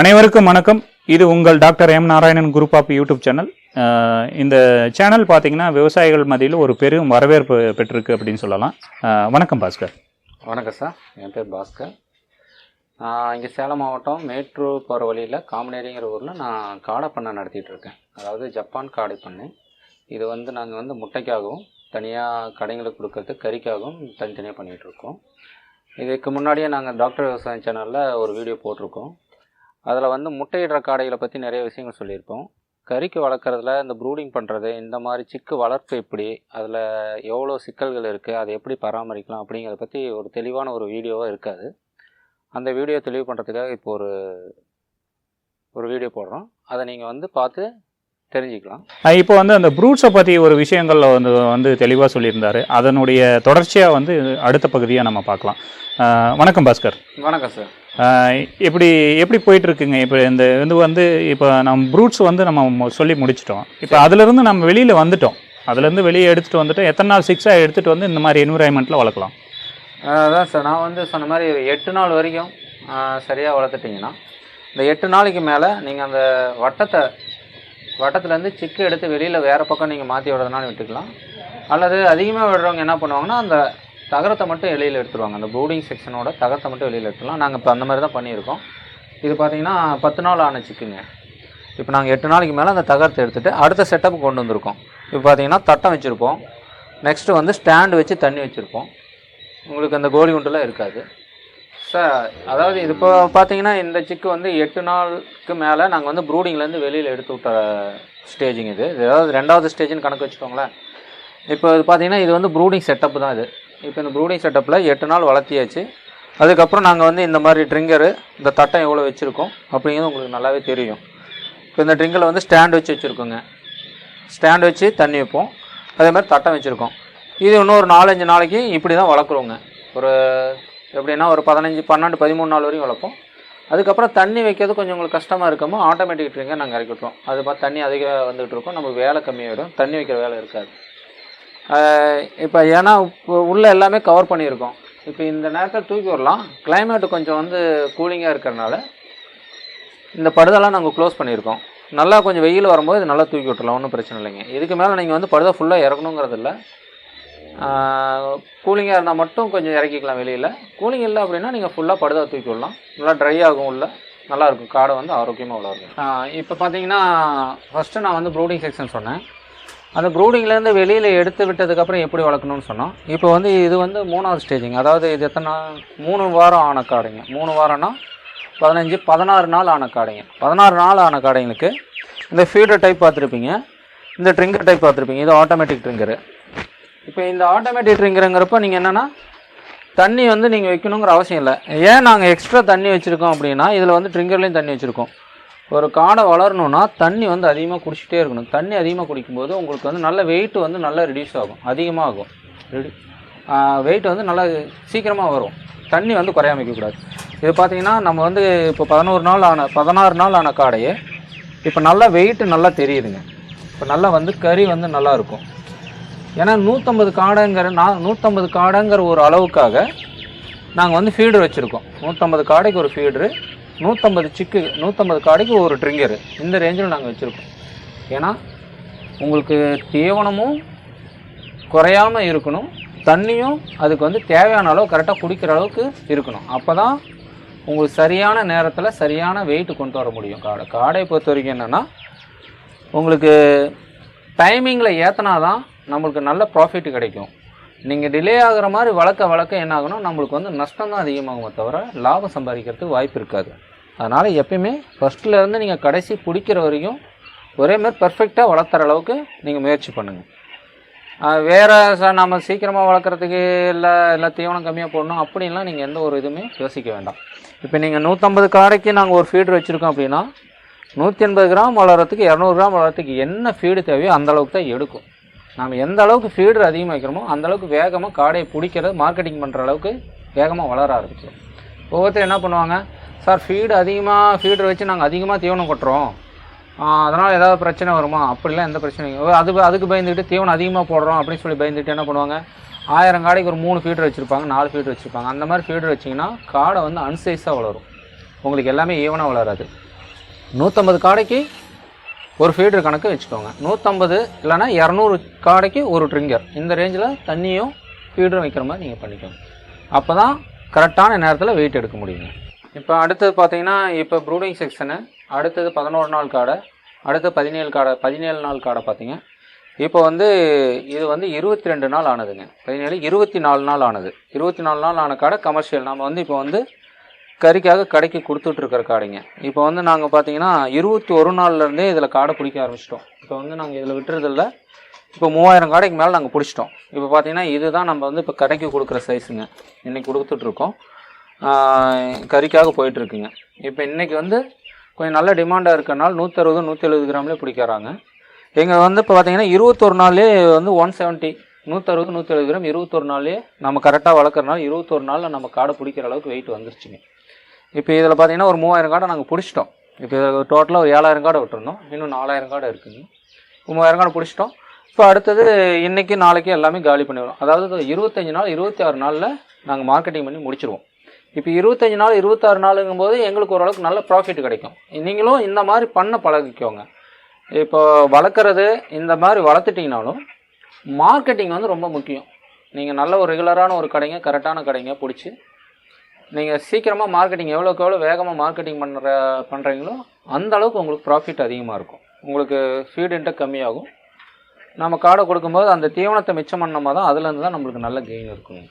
அனைவருக்கும் வணக்கம். இது உங்கள் doctor M Narayanan group of YouTube channel. இந்த சேனல் பார்த்தீங்கன்னா விவசாயிகள் மத்தியில் ஒரு பெரும் வரவேற்பு பெற்றிருக்கு அப்படின்னு சொல்லலாம். வணக்கம் பாஸ்கர். வணக்கம் சார். என் பேர் பாஸ்கர். நான் இங்கே சேலம் மாவட்டம் மேட்டூர் போகிற வழியில் காமனேரிங்கிற ஊரில் நான் காடை பண்ணை நடத்திட்டு இருக்கேன். அதாவது ஜப்பான் காடை பண்ணை. இது வந்து நாங்கள் வந்து முட்டைக்காகவும் தனியாக கடைங்களுக்கு கொடுக்கறது கறிக்காகவும் தனித்தனியாக பண்ணிகிட்டு இருக்கோம். இதுக்கு முன்னாடியே நாங்கள் டாக்டர் விவசாயம் சேனலில் ஒரு வீடியோ போட்டிருக்கோம். அதில் வந்து முட்டையிடுற காடைகளை பற்றி நிறைய விஷயங்கள் சொல்லியிருப்போம். கறிக்கு வளர்க்குறதுல இந்த ப்ரூடிங் பண்ணுறது இந்த மாதிரி சிக்கு வளர்ப்பு எப்படி அதில் எவ்வளோ சிக்கல்கள் இருக்குது அதை எப்படி பராமரிக்கலாம் அப்படிங்கிறத பற்றி ஒரு தெளிவான ஒரு வீடியோவாக இருக்காது. அந்த வீடியோ தெளிவு பண்ணுறதுக்காக இப்போ ஒரு ஒரு வீடியோ போடுறோம். அதை நீங்கள் வந்து பார்த்து தெரிஞ்சுக்கலாம். இப்போ வந்து அந்த ப்ரூட்ஸை பற்றி ஒரு விஷயங்கள்ல வந்து வந்து தெளிவாக சொல்லியிருந்தாரு. அதனுடைய தொடர்ச்சியாக வந்து அடுத்த பகுதியாக நம்ம பார்க்கலாம். வணக்கம் பாஸ்கர். வணக்கம் சார். எப்படி எப்படி போயிட்டு இருக்குங்க இப்போ இந்த இது வந்து இப்போ நம்ம ப்ரூட்ஸ் வந்து நம்ம சொல்லி முடிச்சிட்டோம். இப்போ அதுலேருந்து நம்ம வெளியில் வந்துட்டோம். அதுலேருந்து வெளியே எடுத்துகிட்டு வந்துட்டோம் எத்தனை நாள் சிக்ஸாக எடுத்துகிட்டு வந்து இந்த மாதிரி என்விரான்மெண்ட்டில் வளர்க்கலாம்? அதான் சார் நான் வந்து சொன்ன மாதிரி எட்டு நாள் வரைக்கும் சரியாக வளர்த்துட்டிங்கன்னா இந்த எட்டு நாளைக்கு மேலே நீங்கள் அந்த வட்டத்தை வட்டத்துலேருந்து சிக்கு எடுத்து வெளியில் வேறு பக்கம் நீங்கள் மாற்றி விடுறதுனாலும் விட்டுக்கலாம். அல்லது அதிகமாக விடுறவங்க என்ன பண்ணுவாங்கன்னா அந்த தகரத்தை மட்டும் வெளியில் எடுத்துருவாங்க. அந்த ப்ரூடிங் செக்ஷனோட தகரத்தை மட்டும் வெளியில் எடுத்துடலாம். நாங்கள் இப்போ அந்த மாதிரி தான் பண்ணியிருக்கோம். இது பார்த்தீங்கன்னா பத்து நாள் ஆன சிக்குங்க இப்போ நாங்கள் எட்டு நாளைக்கு மேலே அந்த தகரத்தை எடுத்துகிட்டு அடுத்த செட்டப் கொண்டு வந்திருக்கோம். இப்போ பார்த்தீங்கன்னா தட்டம் வச்சுருப்போம். நெக்ஸ்ட்டு வந்து ஸ்டாண்டு வச்சு தண்ணி வச்சுருப்போம். உங்களுக்கு அந்த கோலி குண்டுலாம் இருக்காது. சார் அதாவது இது இப்போ பார்த்தீங்கன்னா இந்த சிக்கு வந்து எட்டு நாளுக்கு மேலே நாங்கள் வந்து ப்ரூடிங்லேருந்து வெளியில் எடுத்து விட்ட ஸ்டேஜிங் இது. இது ஏதாவது ரெண்டாவது ஸ்டேஜ்னு கணக்கு வச்சுக்கோங்களேன். இப்போ இது பார்த்தீங்கன்னா இது வந்து ப்ரூடிங் செட்டப் தான் இது. இப்போ இந்த ப்ரூடிங் செட்டப்பில் எட்டு நாள் வளர்த்தியாச்சு. அதுக்கப்புறம் நாங்கள் வந்து இந்த மாதிரி ட்ரிங்கரு இந்த தட்டம் எவ்வளோ வச்சுருக்கோம் அப்படிங்கிறது உங்களுக்கு நல்லாவே தெரியும். இப்போ இந்த ட்ரிங்கரை வந்து ஸ்டாண்ட் வச்சு வச்சுருக்கோங்க. ஸ்டாண்ட் வச்சு தண்ணி வைப்போம். அதே மாதிரி தட்டம் வச்சுருக்கோம். இது இன்னும் ஒரு நாலஞ்சு நாளைக்கு இப்படி தான் வளர்க்குறோங்க. ஒரு எப்படின்னா ஒரு பதினஞ்சு பன்னெண்டு பதிமூணு நாள் வரைக்கும் வளர்ப்போம். அதுக்கப்புறம் தண்ணி வைக்கிறது கொஞ்சம் உங்களுக்கு கஷ்டமாக இருக்கமோ ஆட்டோமேட்டிக் ட்ரிங்கர் நாங்கள் இறக்கிட்டுருவோம் அது பார்த்து தண்ணி அதிகம் வந்துகிட்டு இருக்கோம். நமக்கு வேலை கம்மியாகிடும் தண்ணி வைக்கிற வேலை இருக்காது. இப்போ ஏன்னா இப்போ உள்ளே எல்லாமே கவர் பண்ணியிருக்கோம். இப்போ இந்த நேரத்தில் தூக்கி விடலாம். கிளைமேட் கொஞ்சம் வந்து கூலிங்காக இருக்கிறனால இந்த படுதெல்லாம் நாங்கள் க்ளோஸ் பண்ணியிருக்கோம். நல்லா கொஞ்சம் வெயில் வரும்போது இது நல்லா தூக்கி விட்டுலாம் ஒன்றும் பிரச்சனை இல்லைங்க. இதுக்கு மேலே நீங்கள் வந்து படுதை ஃபுல்லாக இறக்கணுங்கிறது இல்லை. கூலிங்காக இருந்தால் மட்டும் கொஞ்சம் இறக்கிக்கலாம் வெளியில். கூலிங் இல்லை அப்படின்னா நீங்கள் ஃபுல்லாக படுதா தூக்கி விடலாம். நல்லா ட்ரை ஆகும் உள்ள. நல்லாயிருக்கும் காடை வந்து ஆரோக்கியமாக வளரும் இப்போ பார்த்தீங்கன்னா ஃபஸ்ட்டு நான் வந்து ப்ரூடிங் செக்ஷன் சொன்னேன். அந்த ப்ரூடிங்லேருந்து வெளியில் எடுத்து விட்டதுக்கப்புறம் எப்படி வளர்க்கணும்னு சொன்னோம். இப்போ வந்து இது வந்து மூணாவது ஸ்டேஜிங் அதாவது இது எத்தனை மூணு வாரம் ஆன காடைங்க. மூணு வாரம்னா பதினஞ்சு பதினாறு நாள் ஆன காடைங்க. பதினாறு நாள் ஆன காடைங்களுக்கு இந்த ஃபீடர் டைப் பார்த்துருப்பீங்க. இந்த ட்ரிங்கர் டைப் பார்த்துருப்பீங்க. இது ஆட்டோமேட்டிக் ட்ரிங்கரு இப்போ இந்த ஆட்டோமேட்டிக் ட்ரிங்கருங்கிறப்ப நீங்கள் என்னென்னா தண்ணி வந்து நீங்கள் வைக்கணுங்கிற அவசியம் இல்லை. ஏன் நாங்கள் எக்ஸ்ட்ரா தண்ணி வச்சுருக்கோம் அப்படின்னா இதில் வந்து ட்ரிங்கர்லேயும் தண்ணி வச்சுருக்கோம். ஒரு காடை வளரணும்னா தண்ணி வந்து அதிகமாக குடிச்சிட்டே இருக்கணும். தண்ணி அதிகமாக குடிக்கும்போது உங்களுக்கு வந்து நல்ல வெயிட் வந்து நல்லா ரிடியூஸ் ஆகும். அதிகமாக ஆகும் ரெடி வெயிட் வந்து நல்லா சீக்கிரமாக வரும். தண்ணி வந்து குறையாம வைக்கக்கூடாது இது பார்த்தீங்கன்னா நம்ம வந்து இப்போ பதினோரு நாள் ஆன பதினாறு நாள் ஆன காடையே இப்போ நல்லா வெயிட்டு நல்லா தெரியுதுங்க. இப்போ நல்லா வந்து கறி வந்து நல்லா இருக்கும். ஏன்னா நூற்றம்பது காடைங்கிற நான் நூற்றம்பது காடைங்கிற ஒரு அளவுக்காக நாங்கள் வந்து ஃபீடர் வச்சுருக்கோம். நூற்றம்பது காடைக்கு ஒரு ஃபீடரு நூற்றம்பது சிக்கு நூற்றம்பது காடைக்கு ஒரு ட்ரிங்கரு இந்த ரேஞ்சில் நாங்கள் வச்சுருக்கோம். ஏன்னா உங்களுக்கு தீவனமும் குறையாமல் இருக்கணும். தண்ணியும் அதுக்கு வந்து தேவையான அளவு கரெக்டாக குடிக்கிற அளவுக்கு இருக்கணும். அப்போ தான் உங்களுக்கு சரியான நேரத்தில் சரியான வெயிட்டு கொண்டு வர முடியும். காடை காடை பொறுத்த வரைக்கும் என்னென்னா உங்களுக்கு டைமிங்கில் ஏற்றினா தான் நம்மளுக்கு நல்ல ப்ராஃபிட் கிடைக்கும். நீங்கள் டிலே ஆகிற மாதிரி வளர்க்க வளர்க்க என்ன ஆகணும்? நம்மளுக்கு வந்து நஷ்டம் தான் அதிகமாகுமே தவிர லாபம் சம்பாதிக்கிறதுக்கு வாய்ப்பு இருக்காது. அதனால் எப்பயுமே ஃபஸ்ட்டிலேருந்து நீங்கள் கடைசி பிடிக்கிற வரைக்கும் ஒரே மாதிரி பர்ஃபெக்டாக வளர்த்துற அளவுக்கு நீங்கள் முயற்சி பண்ணுங்கள் வேறு சார் நம்ம சீக்கிரமாக வளர்க்குறதுக்கு இல்லை இல்லை தீவனம் கம்மியாக போடணும் அப்படின்லாம் நீங்கள் எந்த ஒரு இதுவுமே யோசிக்க வேண்டாம். இப்போ நீங்கள் நூற்றம்பது காடைக்கு நாங்கள் ஒரு ஃபீடு வச்சுருக்கோம் அப்படின்னா நூற்றி எண்பது கிராம் வளர்கிறதுக்கு இரநூறு கிராம் வளர்கிறதுக்கு என்ன ஃபீடு தேவையோ அந்த அளவுக்கு தான் எடுக்கும். நாம் எந்த அளவுக்கு ஃபீடு அதிகமாக வைக்கிறோமோ அந்தளவுக்கு வேகமாக காடையை பிடிக்கிறது மார்க்கெட்டிங் பண்ணுற அளவுக்கு வேகமாக வளர ஆரம்பிச்சிடும் ஒவ்வொருத்தர் என்ன பண்ணுவாங்க சார் ஃபீடு அதிகமாக ஃபீடர் வச்சு நாங்கள் அதிகமாக தீவனம் கொட்டுறோம். அதனால் ஏதாவது பிரச்சனை வருமா? அப்படிலாம் எந்த பிரச்சனையும் அது அதுக்கு பயந்துக்கிட்டு தீவனம் அதிகமாக போடுறோம் அப்படின்னு சொல்லி பயந்துட்டு என்ன பண்ணுவாங்க? ஆயிரம் காடைக்கு ஒரு மூணு ஃபீடர் வச்சுருப்பாங்க நாலு ஃபீடர் வச்சுருப்பாங்க. அந்த மாதிரி ஃபீடர் வச்சிங்கன்னா காடை வந்து அன்சைஸாக வளரும். உங்களுக்கு எல்லாமே ஈவனாக வளராது. நூற்றம்பது காடைக்கு ஒரு ஃபீடர் கணக்கு வச்சுக்கோங்க. நூற்றம்பது இல்லைன்னா இரநூறு காடைக்கு ஒரு ட்ரிங்கர். இந்த ரேஞ்சில் தண்ணியும் ஃபீடரும் வைக்கிற மாதிரி நீங்கள் பண்ணிக்கோங்க. அப்போ தான் கரெக்டான நேரத்தில் வெயிட் எடுக்க முடியுங்க. இப்போ அடுத்தது பார்த்தீங்கன்னா இப்போ ப்ரூடிங் செக்ஷனு அடுத்தது பதினோரு நாள் காடை அடுத்து பதினேழு காடை பதினேழு நாள் காடை பார்த்தீங்க. இப்போ வந்து இது வந்து இருபத்தி ரெண்டு நாள் ஆனதுங்க. பதினேழு இருபத்தி நாலு நாள் ஆனது. இருபத்தி நாலு நாள் ஆன காடை கமர்ஷியல் நம்ம வந்து இப்போ வந்து கறிக்காக கடைக்கு கொடுத்துட்ருக்கிற காடைங்க. இப்போ வந்து நாங்கள் பார்த்தீங்கன்னா இருபத்தி ஒரு நாள்லேருந்தே இதில் காடை பிடிக்க ஆரம்பிச்சிட்டோம். இப்போ வந்து நாங்கள் இதில் விட்டுறதில்ல. இப்போ மூவாயிரம் காடைக்கு மேலே நாங்கள் பிடிச்சிட்டோம். இப்போ பார்த்தீங்கன்னா இதுதான் நம்ம வந்து இப்போ கடைக்கு கொடுக்குற சைஸுங்க இன்றைக்கி கொடுத்துட்ருக்கோம். கறிக்காக போயிட்டுருக்குங்க. இப்போ இன்றைக்கி வந்து கொஞ்சம் நல்ல டிமாண்டாக இருக்கனால நூற்றறுபது நூற்றி எழுபது கிராம்லேயே பிடிக்கிறாங்க. எங்கள் வந்து இப்போ பார்த்தீங்கன்னா இருபத்தொரு நாள்லேயே வந்து ஒன் செவன்ட்டி நூற்றறுபது நூற்றி எழுபது கிராம் இருபத்தொரு நாள்லேயே நம்ம கரெக்டாக வளர்க்குறனால இருபத்தொரு நாளில் நம்ம காடை பிடிக்கிற அளவுக்கு வெயிட் வந்துருச்சுங்க. இப்போ இதில் பார்த்தீங்கன்னா ஒரு மூவாயிரம் காடை நாங்கள் பிடிச்சிட்டோம். இப்போ இதில் டோட்டலாக ஒரு ஏழாயிரம் காடை விட்டுருந்தோம். இன்னும் நாலாயிரம் காடை இருக்குதுங்க மூவாயிரம் காடை பிடிச்சிட்டோம். இப்போ அடுத்தது இன்னைக்கு நாளைக்கு எல்லாமே காலி பண்ணிடுவோம் அதாவது இருபத்தஞ்சி நாள் இருபத்தி ஆறு நாளில் நாங்கள் மார்க்கெட்டிங் பண்ணி முடிச்சிருவோம். இப்போ இருபத்தஞ்சி நாள் இருபத்தாறு நாளுங்கும் போது எங்களுக்கு ஓரளவுக்கு நல்ல ப்ராஃபிட் கிடைக்கும். நீங்களும் இந்த மாதிரி பண்ண பழகிக்கோங்க. இப்போ வளர்க்குறது இந்த மாதிரி வளர்த்துட்டிங்கனாலும் மார்க்கெட்டிங் வந்து ரொம்ப முக்கியம். நீங்கள் நல்ல ஒரு ரெகுலரான ஒரு கடைங்க கரெக்டான கடைங்க பிடிச்சி நீங்கள் சீக்கிரமாக மார்க்கெட்டிங் எவ்வளோக்கு எவ்வளோ வேகமாக மார்க்கெட்டிங் பண்ணுற பண்ணுறீங்களோ அந்த அளவுக்கு உங்களுக்கு ப்ராஃபிட் அதிகமாக இருக்கும். உங்களுக்கு ஃபீட் இன்டெக் கம்மியாகும். நம்ம காடை கொடுக்கும்போது அந்த தீவனத்தை மிச்சம் பண்ணோமா தான் அதுலேருந்து தான் நம்மளுக்கு நல்ல கெயின் இருக்குங்க.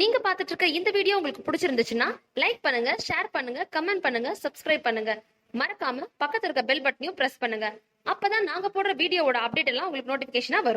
நீங்க பாத்துட்டு இருக்க இந்த வீடியோ உங்களுக்கு பிடிச்சிருந்துச்சுன்னா லைக் பண்ணுங்க ஷேர் பண்ணுங்க கமெண்ட் பண்ணுங்க சப்ஸ்கிரைப் பண்ணுங்க. மறக்காம பக்கத்துல இருக்க பெல் பட்டனையும் பிரஸ் பண்ணுங்க. அப்பதான் நாங்க போடுற வீடியோவோட அப்டேட் எல்லாம் உங்களுக்கு நோட்டிபிகேஷனா வரும்.